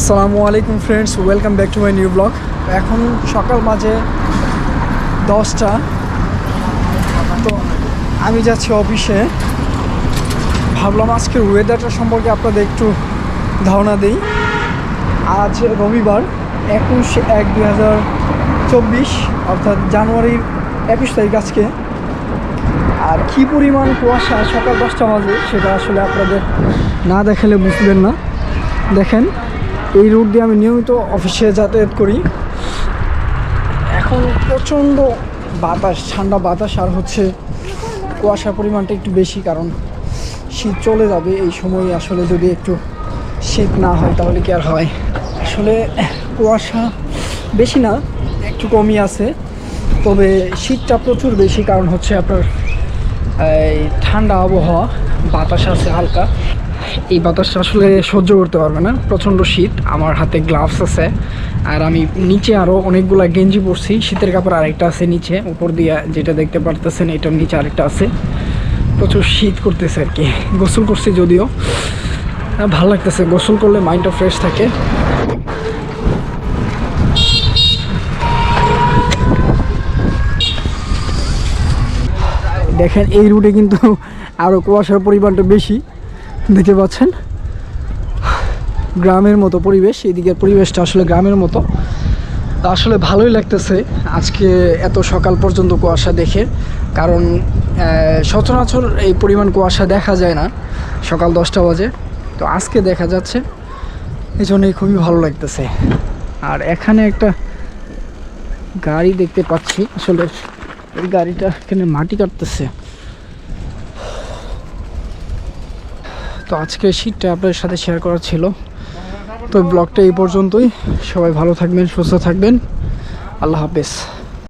আসসালামু আলাইকুম friends welcome back to my new blog এখন সকাল মাঝে দশটা। তো আমি যাচ্ছি অফিসে। ভাবলাম আজকের ওয়েদারটা সম্পর্কে আপনাদের একটু ধারণা দিই। আজ রবিবার, একুশ এক দুই হাজার চব্বিশ, অর্থাৎ জানুয়ারির একুশ তারিখ আজকে। আর কী পরিমাণ কুয়াশা সকাল দশটা বাজে সেটা আসলে আপনাদের না দেখালে বুঝবেন না। দেখেন এই রুট দিয়ে আমি নিয়মিত অফিসে যাতায়াত করি। এখন প্রচণ্ড বাতাস, ঠান্ডা বাতাস, আর হচ্ছে কুয়াশার পরিমাণটা একটু বেশি, কারণ শীত চলে যাবে এই সময়। আসলে যদি একটু শীত না হয়, তাহলে কি আর হয়? আসলে কুয়াশা বেশি না, একটু কমই আছে। তবে শীতটা প্রচুর বেশি, কারণ হচ্ছে আপনার এই ঠান্ডা আবহাওয়া, বাতাস আছে হালকা। এই বাতাসটা আসলে সহ্য করতে পারবে না। প্রচণ্ড শীত, আমার হাতে গ্লাভস আছে। আর আমি নিচে আরও অনেকগুলা গেঞ্জি পরছি, শীতের কাপড় আরেকটা আছে নিচে, উপর দিয়ে যেটা দেখতে পারতেছেন, এটার নিচে আরেকটা আছে। প্রচুর শীত করতেছে আর কি। গোসল করছি যদিও। ভালো লাগতেছে, গোসল করলে মাইন্ডটা ফ্রেশ থাকে। দেখেন, এই রুটে কিন্তু আরও কুয়াশার পরিমাণটা বেশি। দেখতে পাচ্ছেন? গ্রামের মতো পরিবেশ, এদিকের পরিবেশটা আসলে গ্রামের মতো। তা আসলে ভালোই লাগতেছে আজকে এত সকাল পর্যন্ত কুয়াশা দেখে, কারণ সচরাচর এই পরিমাণ কুয়াশা দেখা যায় না, সকাল দশটা বাজে। তো আজকে দেখা যাচ্ছে এই জন্যই খুবই ভালো লাগতেছে। আর এখানে একটা গাড়ি দেখতে পাচ্ছি, আসলে এই গাড়িটা এখানে মাটি কাটতেছে। তো আজকে শীতটা আপনাদের সাথে শেয়ার করা ছিল। তো ব্লগটা এই পর্যন্তই। সবাই ভালো থাকবেন, সুস্থ থাকবেন। আল্লাহ হাফেজ।